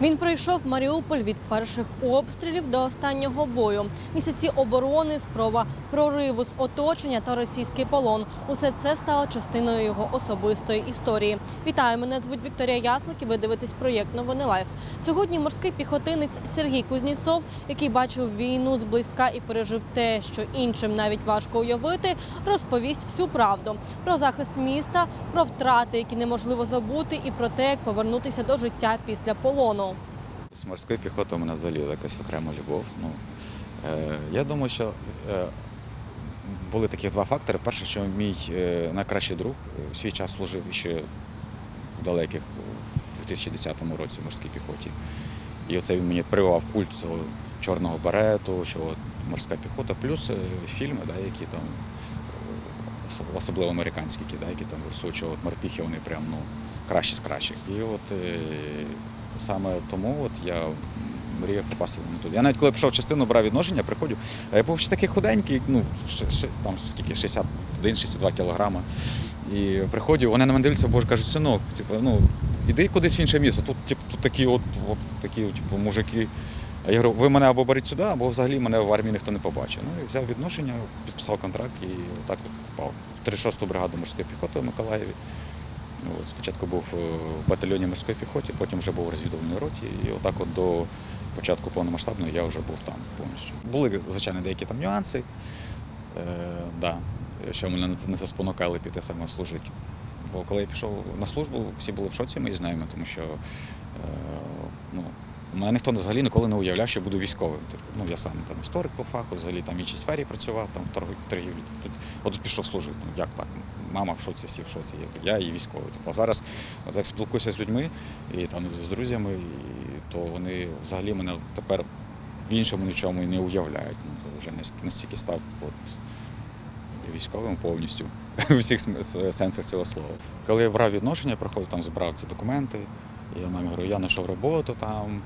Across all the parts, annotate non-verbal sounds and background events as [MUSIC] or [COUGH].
Він пройшов Маріуполь від перших обстрілів до останнього бою. Місяці оборони, спроба прориву з оточення та російський полон. Усе це стало частиною його особистої історії. Вітаю, мене звуть Вікторія Яслик і ви дивитесь проєкт Новини Лайф. Сьогодні морський піхотинець Сергій Кузніцов, який бачив війну зблизька і пережив те, що іншим навіть важко уявити, розповість всю правду про захист міста, про втрати, які неможливо забути, і про те, як повернутися до життя після полону. З морською піхотою у мене взагалі якась окрема любов. Ну, е, я думаю, що е, були такі два фактори. Перше, що мій е, найкращий друг е, в свій час служив ще в далеких у 2010 році в морській піхоті. І оце він мені прививав культ цього чорного берету, що от морська піхота, плюс е, фільми, да, які там, особливо американські, які, да, які там рисують, от морпіхи вони прям ну, кращі з кращих. І от е, саме тому от я мріяв попасти на туди. Я навіть коли пішов частину, брав відношення, приходжу, а я був ще такий худенький, ну, ще, там скільки, 61-62 кілограма. І приходжу, вони на мене дивляться, боже, кажуть, синок, типу, ну, іди кудись в інше місто. Тут, типу, тут такі от, от такі, типу, мужики. А я говорю, ви мене або беріть сюди, або взагалі мене в армії ніхто не побачить. Ну і взяв відношення, підписав контракт і отак от попав. В 36-ту бригаду морської піхоти в Миколаєві. Ну, От, спочатку був е, в батальйоні морської піхоти, потім вже був у розвідувальній роті. І отак от до початку повномасштабної я вже був там повністю. Були, звичайно, деякі там нюанси, е, да, що мене не заспонукали піти саме служити. Бо коли я пішов на службу, всі були в шоці мої знайомі, тому що е, ну, мене ніхто взагалі ніколи не уявляв, що я буду військовим. Типу, Ну, я сам там історик по фаху, взагалі там в іншій сфері працював, там в торгівлі. Тут, от пішов служити. Ну, як так? Мама в шоці, всі в шоці. Я, і військовий. Типу, а зараз як спілкуюся з людьми і там з друзями, і, то вони взагалі мене тепер в іншому нічому і не уявляють. Ну, це вже настільки став от, військовим повністю [LAUGHS] у всіх сенсах цього слова. Коли я брав відношення, проходив там, збирав ці документи. Я мамі говорю, я знайшов роботу там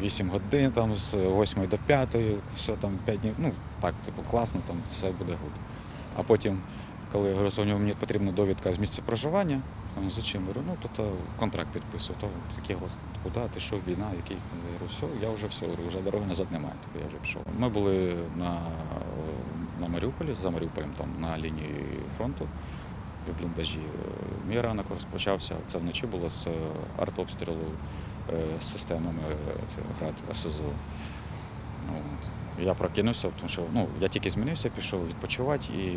8 годин, там з 8 до 5, все там 5 днів. Ну так, типу, класно, там все буде гуд. А потім, коли я говорю, «Соня, мені потрібна довідка з місця проживання, там зачем? Я говорю, ну то, то контракт підписую, то такий голос, куди ти що, війна, який? Я говорю, все, я вже все, вже дороги назад немає, тобто я вже пішов. Ми були на, на Маріуполі, за Маріуполем, там на лінії фронту бліндажі. Мій ранок розпочався. Це вночі було з е, артобстрілу е, системами е, град от. Я прокинувся, тому що ну, я тільки змінився, пішов відпочивати і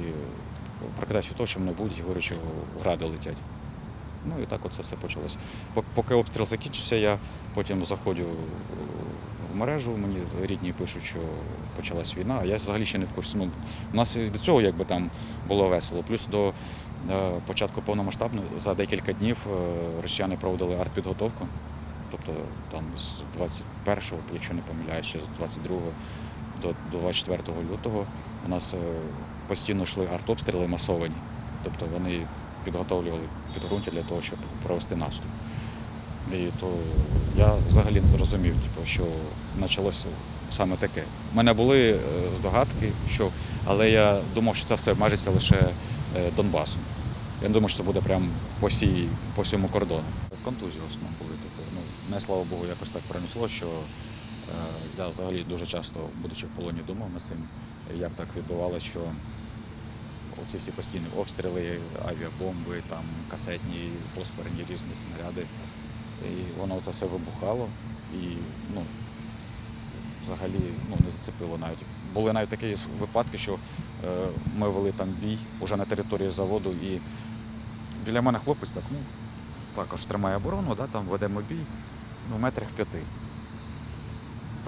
прокидався від того, що мене будуть, що гради летять. Ну і так оце все почалося. Поки обстріл закінчився, я потім заходжу в мережу, мені рідні пишуть, що почалась війна, а я взагалі ще не в курсі. Ну, у нас до цього якби там було весело. Плюс до е, початку повномасштабної за декілька днів е, росіяни проводили артпідготовку. Тобто там з 21-го, якщо не помиляюсь, ще з 22-го до, до 24 лютого у нас е, постійно йшли артобстріли масовані. Тобто вони підготовлювали підґрунтя для того, щоб провести наступ. І то я взагалі не зрозумів, типу, що почалося саме таке. У мене були е, здогадки, що, але я думав, що це все обмежиться лише е, Донбасом. Я не думав, що це буде прямо по, всій, по всьому кордону. Контузії в основному були. Типу, ну, мене, слава Богу, якось так пронесло, що е, я взагалі дуже часто, будучи в полоні, думав над цим, як так відбувалося, що оці всі постійні обстріли, авіабомби, там, касетні, фосфорні різні снаряди. І воно це все вибухало і ну, взагалі ну, не зацепило навіть. Були навіть такі випадки, що е, ми вели там бій уже на території заводу, і біля мене хлопець так, ну, також тримає оборону, да, там ведемо бій ну, метрах п'яти.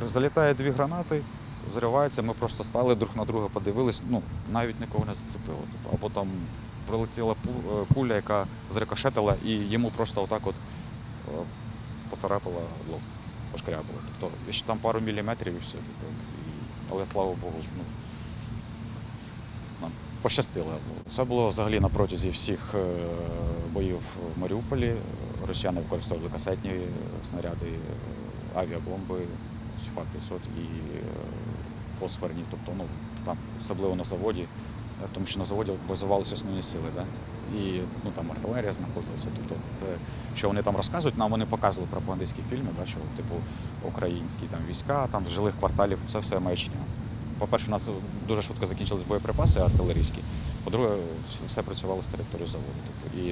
Залітає дві гранати, взриваються, ми просто стали друг на друга, подивились, ну, навіть нікого не зацепило. Типу, або там прилетіла е, куля, яка зрикошетила, і йому просто отак от е, поцарапала лоб, пошкрябала. Тобто ще там пару міліметрів і все. Але слава Богу, ну, нам пощастило. Це було взагалі на протязі всіх е, боїв в Маріуполі. Росіяни використовували касетні снаряди, е, авіабомби, Фа-500 і е, фосфорні. Тобто, ну, там, особливо на заводі, тому що на заводі базувалися основні сили. Да? І ну, там артилерія знаходилася. Тобто, що вони там розказують, нам вони показували пропагандистські фільми, да, що типу українські там війська, там жилих кварталів, це все маячня. По-перше, у нас дуже швидко закінчились боєприпаси артилерійські. По-друге, все працювало з території заводу. Типу, і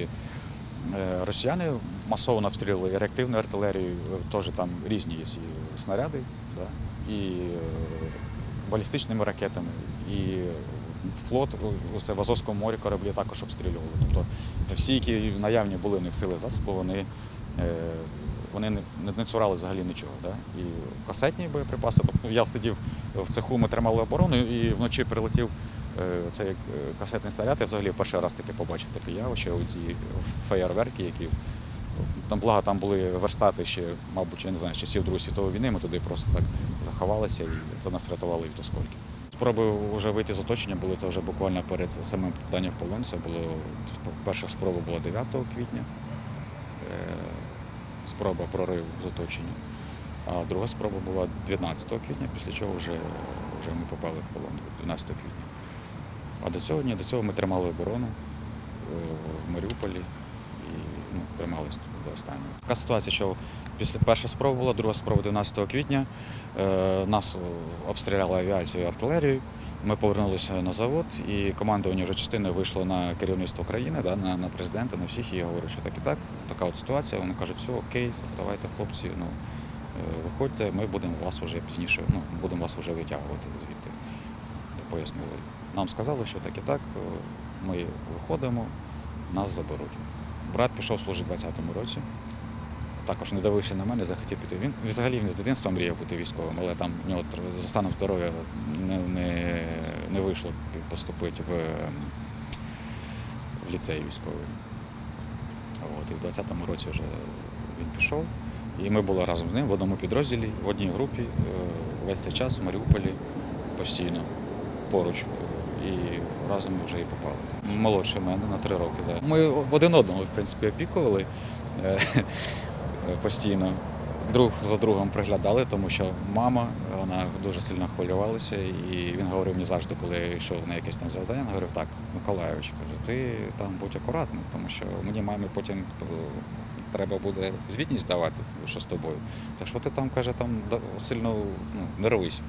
е, росіяни масово обстрілювали і реактивною артилерією, е, теж там різні є снаряди, да, і е, балістичними ракетами, і флот у- це в Азовському морі кораблі також обстрілювали. Тобто всі, які наявні були в них сили засоби, вони, е, вони не, не цурали взагалі нічого. Да? І касетні боєприпаси. Тобто я сидів в цеху, ми тримали оборону, і вночі прилетів е, цей е, касетний снаряд. Я взагалі перший раз таке побачив таке явище, оці феєрверки, які. Там благо там були верстати ще, мабуть, я не знаю, часів Другої світової війни. Ми туди просто так заховалися і це нас рятувало і до скільки. Спроби вже вийти з оточення були це вже буквально перед самим попаданням в полон. Це було перша спроба була 9 квітня. Е, Спроба прориву з оточення. А друга спроба була 19 квітня, після чого вже, вже ми попали в полон 12 квітня. А до цього ні, до цього ми тримали оборону е, в Маріуполі і ну, трималися до останнього. Така ситуація, що після перша спроба була, друга спроба 12 квітня. Е, нас обстріляли авіацією і артилерією. Ми повернулися на завод, і командування вже частиною вийшло на керівництво країни, да, на, на президента, на всіх. І я говорю, що так і так, така от ситуація. Вони кажуть, все окей, давайте, хлопці, ну е, виходьте, ми будемо вас вже пізніше, ну будемо вас вже витягувати звідти. Пояснили. Нам сказали, що так і так, е, ми виходимо, нас заберуть. Брат пішов служити у 20-му році. Також не дивився на мене, захотів піти. Він взагалі він з дитинства мріяв бути військовим, але там в нього за станом здоров'я не, не, не вийшло поступити в, в ліцей військовий. От, і в 20-му році вже він пішов. І ми були разом з ним в одному підрозділі, в одній групі, е, весь цей час в Маріуполі постійно поруч. І разом ми вже і попали. Молодше мене на три роки. Да. Ми один одного, в принципі, опікували е, [LAUGHS] постійно. Друг за другом приглядали, тому що мама вона дуже сильно хвилювалася, і він говорив мені завжди, коли я йшов на якесь там завдання, він говорив, так, Миколайович, каже, ти там будь акуратним, тому що мені мамі потім е, треба буде звітність давати, що з тобою. Та що ти там каже, там сильно ну, не рвись.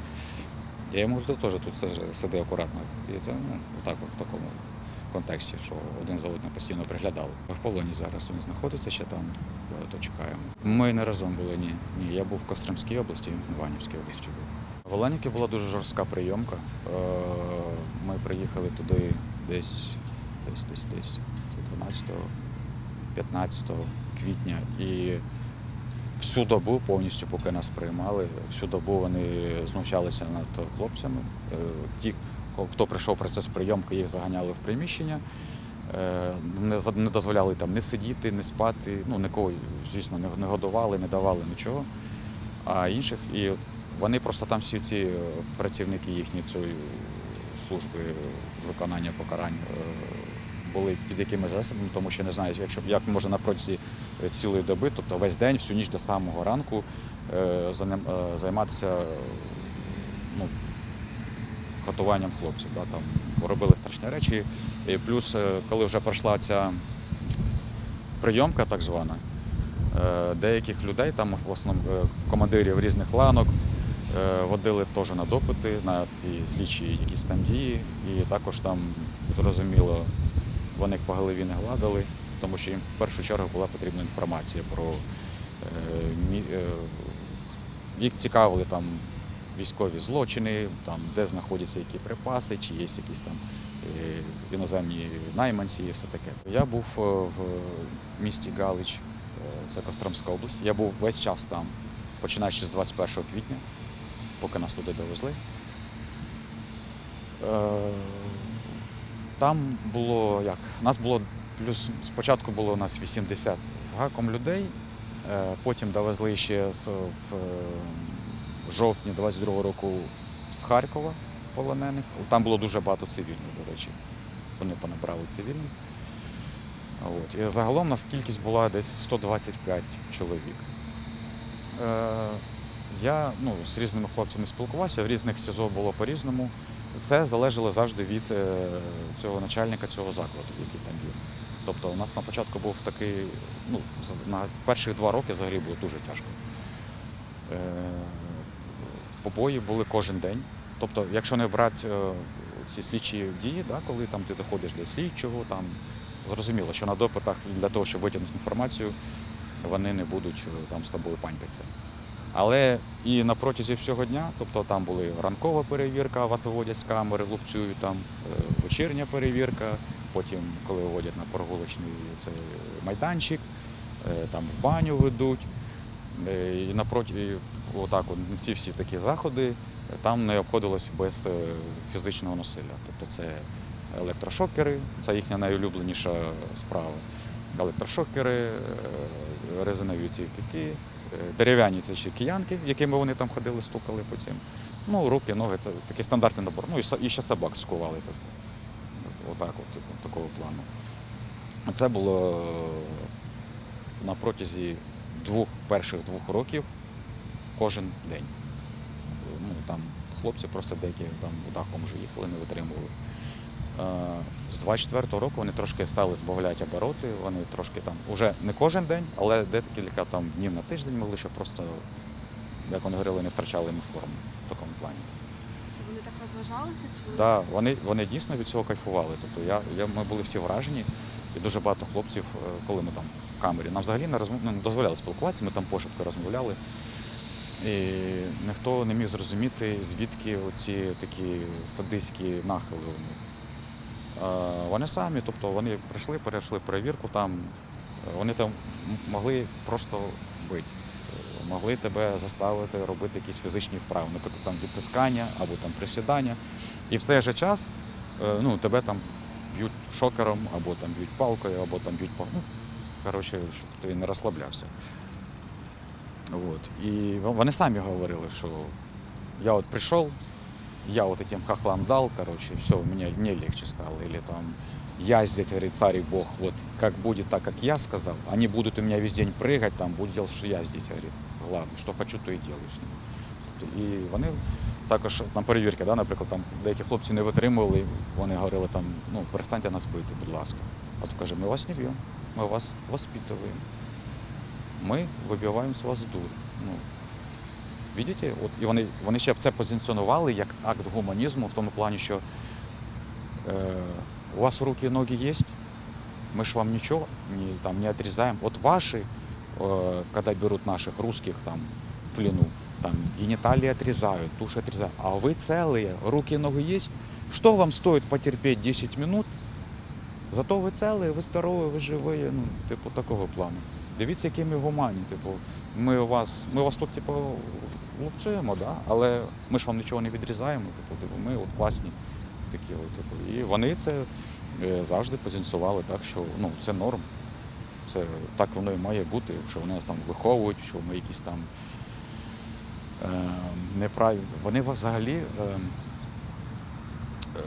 Я йому теж тут сиди акуратно. І це ну, так, в такому контексті, що один за одним постійно приглядали. В полоні зараз він знаходиться ще там, то чекаємо. Ми не разом були, ні. Ні, я був в Костромській області, він в Іванівській області був. В Оленівці була дуже жорстка прийомка. Е, Ми приїхали туди десь, десь, десь, десь, 12 15 квітня. І всю добу повністю, поки нас приймали, всю добу вони знущалися над хлопцями. Е, Ті, хто прийшов процес прийомки, їх заганяли в приміщення, е, не, дозволяли там не сидіти, не спати, ну нікого, звісно, не, годували, не давали нічого. А інших, і вони просто там всі ці е, працівники їхні цієї служби виконання покарань були під якимись засобами, тому що не знаю, якщо як може на протязі цілої доби, тобто весь день, всю ніч до самого ранку е, е, займатися е, ну, катуванням хлопців. Да, там робили страшні речі. І плюс, е, коли вже пройшла ця прийомка, так звана, е, деяких людей, там в основному е, командирів різних ланок, е, водили теж на допити, на ці слідчі якісь там дії. І також там, зрозуміло, вони по голові не гладили, тому що їм в першу чергу була потрібна інформація про е, е, їх цікавили там військові злочини, там, де знаходяться які припаси, чи є якісь там е, іноземні найманці і все таке. Я був в місті Галич, це Костромська область. Я був весь час там, починаючи з 21 квітня, поки нас туди довезли. Там було як? Нас було плюс спочатку було у нас 80 з гаком людей. Е, Потім довезли ще в е, жовтні 22-го року з Харкова полонених. Там було дуже багато цивільних, до речі. Вони понабрали цивільних. От. І загалом у нас кількість була десь 125 чоловік. Е, я ну, з різними хлопцями спілкувався, в різних СІЗО було по-різному. Все залежало завжди від цього начальника цього закладу, який там є. Тобто у нас на початку був такий, ну, на перших два роки взагалі було дуже тяжко. Е, побої були кожен день. Тобто, якщо не брати е, ці слідчі дії, да, коли там ти доходиш до слідчого, там зрозуміло, що на допитах для того, щоб витягнути інформацію, вони не будуть е, там з тобою панькатися. Але і на протязі всього дня, тобто там були ранкова перевірка, вас виводять з камери, лупцюють там вечірня перевірка, потім, коли виводять на прогулочний цей майданчик, е, там в баню ведуть. Е, І напроти, отак, ці всі такі заходи, там не обходилось без е, фізичного насилля. Тобто це електрошокери, це їхня найулюбленіша справа. Електрошокери, резинові ці кики, дерев'яні ці ще киянки, якими вони там ходили, стукали по цим. Ну, руки, ноги, це такий стандартний набор. Ну і, ще собак скували. Так. Отак, от, типу, такого плану. Це було е, на протязі двох перших двох років кожен день. Ну, там хлопці просто деякі там дахом вже їхали, не витримували. Е, З 24-го року вони трошки стали збавляти обороти, вони трошки там, уже не кожен день, але декілька там днів на тиждень могли, щоб просто, як вони говорили, не втрачали форму в такому плані. Це вони так розважалися? Чи Да, вони, вони дійсно від цього кайфували. Тобто я, я, ми були всі вражені, і дуже багато хлопців, е, коли ми там в камері, нам взагалі не, розмов, ну, не дозволяли спілкуватися, ми там пошепки розмовляли. І ніхто не міг зрозуміти, звідки оці такі садистські нахили у них. Вони самі, тобто вони прийшли, перейшли перевірку там, вони там могли просто бити, могли тебе заставити робити якісь фізичні вправи, наприклад, там відтискання або там присідання. І в цей же час е, ну, тебе там б'ють шокером, або там б'ють палкою, або там б'ють ну, коротше, щоб ти не розслаблявся. Вот. І вони самі говорили, що я от прийшов, я вот этим хохлам дал, короче, все, мне, мне легче стало. Или там, я здесь, говорит, царь и бог, вот как будет так, как я сказал, они будут у меня весь день прыгать, там, будут делать, что я здесь, говорит, главное, що хочу, то і делаю з ними. Тобто, І вони також на перевірки, да, наприклад, там деякі хлопці не витримували, вони говорили там, ну, перестаньте нас бити, будь ласка. А то каже, ми вас не б'ємо, ми вас воспитуємо. Ми вибиваємо з вас дур. Ну, Видите? От, і вони, вони ще це позиціонували як акт гуманізму в тому плані, що е, у вас руки і ноги є, ми ж вам нічого не, там, не отрезаем. От ваши, э, когда берут наших русских там в плену, там гениталии отрезают, туши отрезают, а вы целые, руки и ноги есть. Что вам стоит потерпеть 10 минут? Зато ви целые, ви здорові, ви живі, ну, типу, такого плану. Дивіться, які ми гуманні. Типу, ми вас, ми вас тут, типу, лупцюємо, да? але ми ж вам нічого не відрізаємо. Типу, типу, ми от класні такі. От, типу. І вони це е, завжди позиціонували так, що ну, це норм. Це так воно і має бути, що вони нас там виховують, що ми якісь там е, неправі. Вони взагалі. Е, е,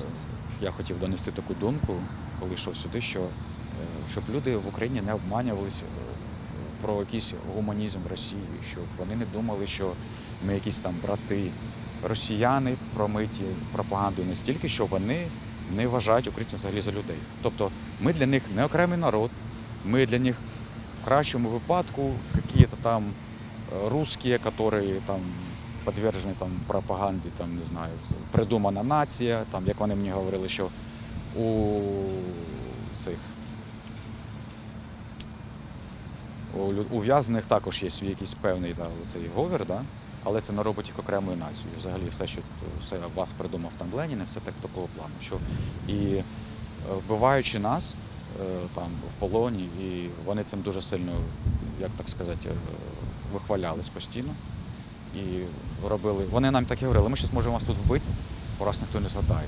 я хотів донести таку думку, коли йшов сюди, що е, щоб люди в Україні не обманювалися е, про якийсь гуманізм в Росії, щоб вони не думали, що ми якісь там брати. Росіяни промиті пропагандою настільки, що вони не вважають українців взагалі за людей. Тобто ми для них не окремий народ, ми для них в кращому випадку якісь там е, русські, які там підтверджені там пропаганді, там не знаю, придумана нація, там як вони мені говорили, що у цих у ув'язнених також є свій якийсь певний да, цей говір, да? але це не робить їх окремою нацією. Взагалі все, що все вас придумав там Ленін, все так такого плану. Що і е, вбиваючи нас там в полоні, і вони цим дуже сильно, як так сказати, е, вихвалялись постійно. І робили. Вони нам так і говорили, ми зараз можемо вас тут вбити, бо раз ніхто не згадає.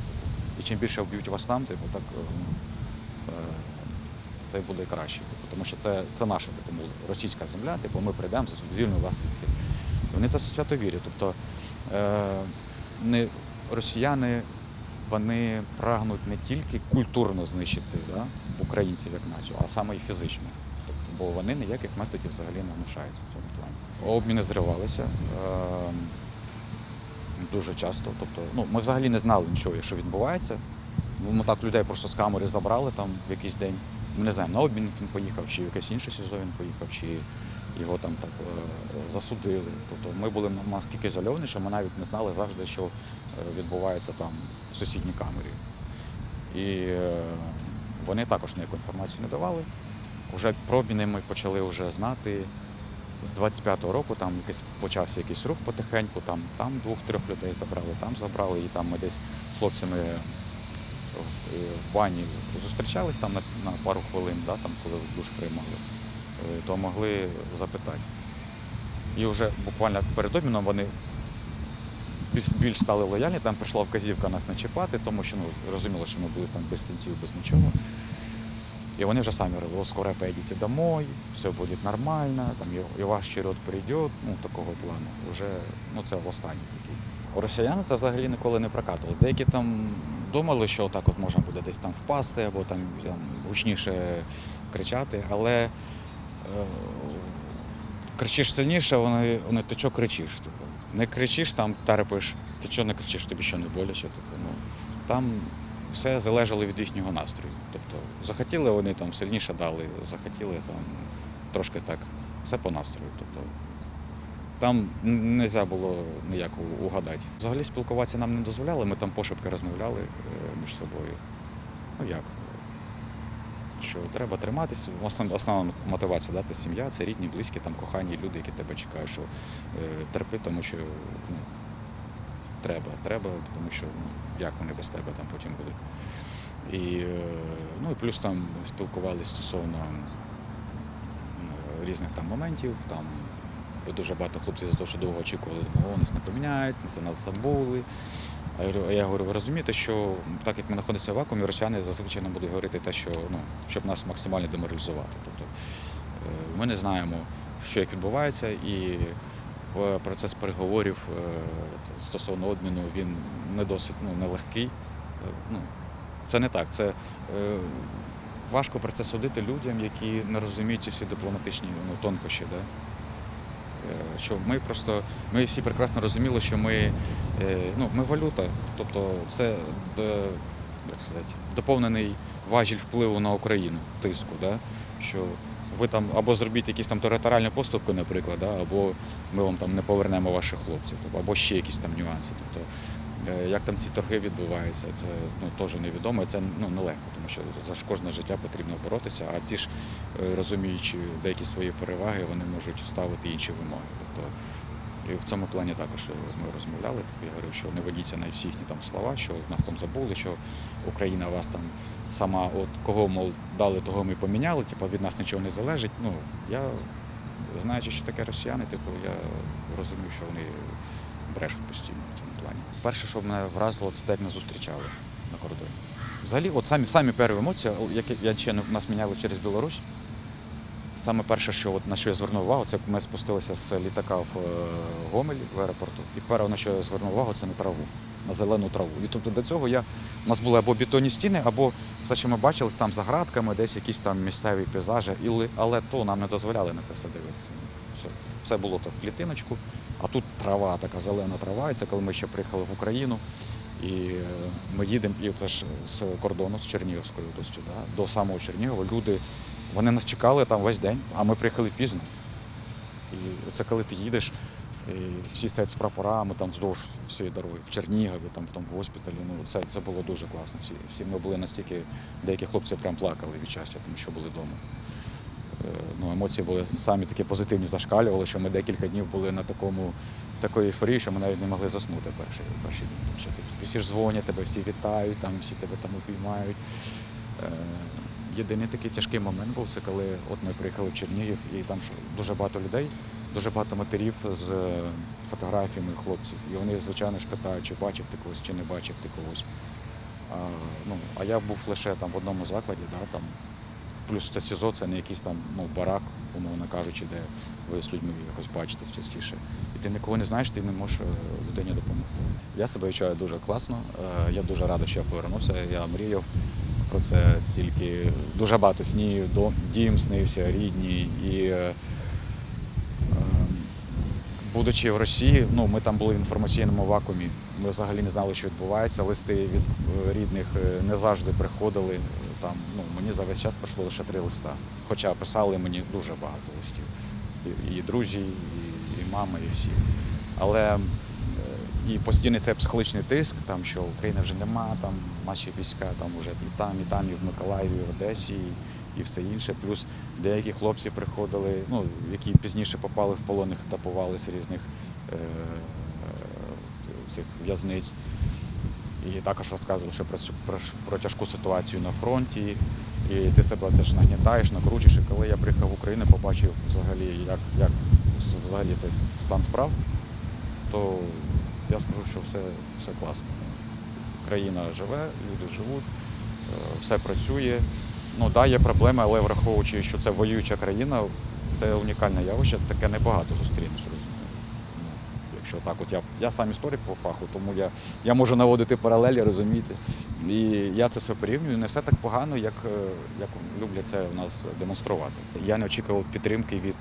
І чим більше вб'ють вас там, типу, так е, ну, е, це буде краще. Типу, тому що це, це наша типу, російська земля, типу, ми прийдемо, звільнимо вас від цих. Вони це все свято вірять. Тобто е, не, росіяни вони прагнуть не тільки культурно знищити да, українців як націю, а саме і фізично. Тобто, бо вони ніяких методів взагалі не внушаються в цьому плані. Обміни зривалися. Е, дуже часто. Тобто, ну, ми взагалі не знали нічого, що відбувається. Ну, Ми так людей просто з камери забрали там в якийсь день ми не знаємо, на обмін він поїхав, чи в якесь інше СІЗО він поїхав, чи його там так е, засудили. Тобто ми були наскільки ізольовані, що ми навіть не знали завжди, що е, відбувається там в сусідній камері. І е, вони також ніяку інформацію не давали. Уже про ми почали вже знати з 25-го року, там якийсь почався якийсь рух потихеньку, там, там двох-трьох людей забрали, там забрали, і там ми десь з хлопцями в, в бані зустрічались там на, на пару хвилин, да, там, коли душ приймали, то могли запитати. І вже буквально перед обміном вони більш, стали лояльні, там прийшла вказівка нас не чіпати, тому що ну, розуміло, що ми були там без сенсів, без нічого. И они уже сами говорили, «О, скоро поедете домой, все будет нормально, там, і, і ваш черед прийде, ну, такого плану. Уже, ну, це останній такий. У росіян це взагалі ніколи не прокатувало. Деякі там думали, що так от можна буде десь там впасти або там, там гучніше кричати, але е, кричиш сильніше, вони, вони ти чого кричиш? Типу? Не кричиш там, терпиш, ти чого не кричиш, тобі що не боляче. Типу, ну, там все залежало від їхнього настрою. Тобто захотіли вони там сильніше дали, захотіли там трошки так, все по настрою. Тобто там не можна було ніяк угадати. Взагалі спілкуватися нам не дозволяли, ми там пошепки розмовляли е, між собою. Ну як? Що треба триматися. Основна, основна мотивація да, це сім'я, це рідні, близькі, там кохані люди, які тебе чекають, що е, терпи, тому що ну, треба, треба, тому що ну, як вони без тебе там потім будуть. І, е, ну, і плюс там спілкувалися стосовно е, різних там моментів. Там дуже багато хлопців за те, що довго очікували, думали, о, нас не поміняють, за нас забули. А я говорю- ви розумієте, що так як ми знаходимося в вакуумі, росіяни зазвичай нам будуть говорити те, що ну, щоб нас максимально деморалізувати. Тобто е, ми не знаємо, що як відбувається, і процес переговорів е, стосовно обміну він не досить ну, нелегкий. Е, Ну, це не так. Це важко про це судити людям, які не розуміють всі дипломатичні ну, тонкощі. Да? Що ми просто ми всі прекрасно розуміли, що ми, ну, ми валюта, тобто це як сказати, доповнений важіль впливу на Україну, тиску. Да? Що ви там або зробіть якісь там територіальні поступки, наприклад, да? або ми вам там не повернемо ваших хлопців, тобто, або ще якісь там нюанси. Тобто, е, як там ці торги відбуваються, це ну, теж невідомо, і це ну, нелегко, тому що за ж кожне життя потрібно боротися, а ці ж, е, розуміючи деякі свої переваги, вони можуть ставити інші вимоги. Тобто, і в цьому плані також ми розмовляли. Тобто я говорив, що не ведіться на всі їхні там слова, що нас там забули, що Україна вас там сама, от кого мол дали, того ми поміняли, типу від нас нічого не залежить. Ну я знаючи, що таке росіяни, типу, я розумів, що вони брешуть постійно в цьому плані. Перше, що мене вразило, це те, як нас зустрічали на кордоні. Взагалі, от самі самі перші емоції, які я ще нас міняли через Білорусь. Саме перше, що от на що я звернув увагу, це ми спустилися з літака в е, Гомель в аеропорту. І перше, на що я звернув увагу, це на траву, на зелену траву. І тобто до цього я, у нас були або бетонні стіни, або все, що ми бачили, там за градками, десь якісь там місцеві пейзажі, але то нам не дозволяли на це все дивитися. Все, все було то в клітиночку, а тут трава, така зелена трава. І це коли ми ще приїхали в Україну. І е, ми їдемо, і це ж з кордону, з Чернігівською областю, да, до самого Чернігова. Люди вони нас чекали там весь день, а ми приїхали пізно. І це коли ти їдеш, і всі стоять з прапорами там вздовж всієї дороги, в Чернігові, там, там в госпіталі. Ну, це, це було дуже класно. Всі, всі ми були настільки, деякі хлопці прям плакали від щастя, тому що були вдома. Е, Ну, емоції були самі такі позитивні, зашкалювали, що ми декілька днів були на такому, такої ейфорії, що ми навіть не могли заснути перші, перші дні. Тому що ти, всі ж дзвонять, тебе всі вітають, там, всі тебе там обіймають. Єдиний такий тяжкий момент був, це коли от ми приїхали в Чернігів, і там дуже багато людей, дуже багато матерів з е, фотографіями хлопців. І вони, звичайно ж, питають, чи бачив ти когось, чи не бачив ти когось. А, ну, а я був лише там в одному закладі, да, там, плюс це СІЗО, це не якийсь там ну, барак, умовно кажучи, де ви з людьми якось бачите частіше. І ти нікого не знаєш, ти не можеш е, людині допомогти. Я себе відчуваю дуже класно. е, Я дуже радий, що я повернувся. Я мріяв про це стільки дуже багато снів, дім снився, рідні. І е, е, будучи в Росії, ну ми там були в інформаційному вакуумі. Ми взагалі не знали, що відбувається. Листи від е, рідних е, не завжди приходили. там ну, мені за весь час прийшло лише три листа. Хоча писали мені дуже багато листів. І, і друзі, і, і мама, і всі. Але е, і постійний цей психологічний тиск, там, що України вже нема, там наші війська там вже і там, і там, і в Миколаєві, і в Одесі, і, і все інше. Плюс деякі хлопці приходили, ну, які пізніше попали в полон, їх етапували з різних е, цих в'язниць. І також розказували, що про, про, про тяжку ситуацію на фронті. І ти себе це ж нагнітаєш, накручиш. І коли я приїхав в Україну, побачив взагалі, як, як взагалі цей стан справ, то я скажу, що все, все класно. Країна живе, люди живуть, е, все працює. Ну, да, є проблеми, але враховуючи, що це воююча країна, це унікальне явище, таке небагато зустрінеш. розумієш. Ну, Якщо так, от я, я сам історик по фаху, тому я, я можу наводити паралелі, розумієте. І я це все порівнюю. Не все так погано, як, е, як люблять це у нас демонструвати. Я не очікував підтримки від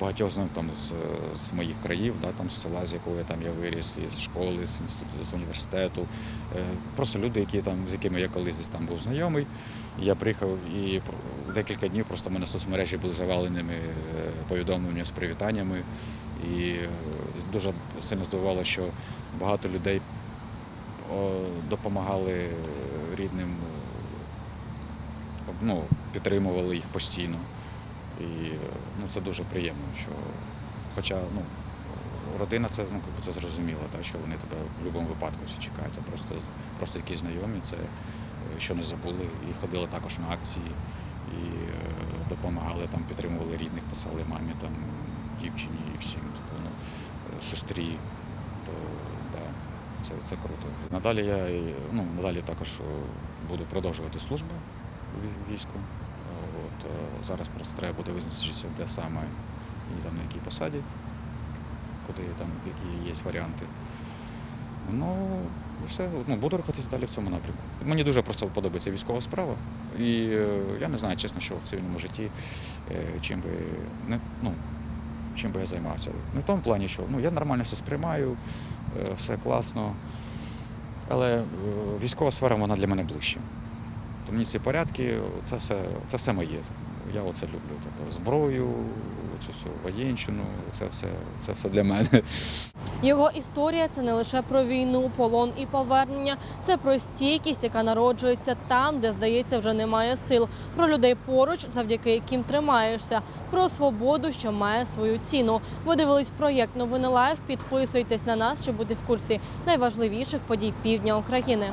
багатьох ну, там, з, з моїх країв, да, там, з села, з якого я, там, я виріс, з школи, з інституту, з університету. Е, Просто люди, які, там, з якими я колись десь там був знайомий. Я приїхав і декілька днів просто в мене соцмережі були заваленими е, повідомленнями з привітаннями. І е, дуже сильно здивувало, що багато людей допомагали рідним, ну, підтримували їх постійно. І ну, це дуже приємно, що хоча ну, родина це, ну, це зрозуміло, так, що вони тебе в будь-якому випадку всі чекають, а просто, просто якісь знайомі, це що не забули, і ходили також на акції, і е, допомагали, там, підтримували рідних, писали мамі, там, дівчині і всім, тобто, ну, сестрі. То, да, це, це круто. Надалі я ну, надалі також е, буду продовжувати службу війську. Е, зараз просто треба буде визначитися, де саме і там на якій посаді, куди там, які є варіанти. Ну, все, ну, буду рухатись далі в цьому напрямку. Мені дуже просто подобається військова справа. І е, я не знаю, чесно, що в цивільному житті, е, чим би не, ну, чим би я займався. Не в тому плані, що ну, я нормально все сприймаю, е, все класно. Але військова сфера вона для мене ближче. Мені ці порядки, це все, це все моє. Я оце люблю. Тобто, зброю, цю всю воєнщину, це все, це все для мене. Його історія це не лише про війну, полон і повернення, це про стійкість, яка народжується там, де здається, вже немає сил, про людей поруч, завдяки яким тримаєшся, про свободу, що має свою ціну. Ви дивились проєкт Новини Лайв. Підписуйтесь на нас, щоб бути в курсі найважливіших подій півдня України.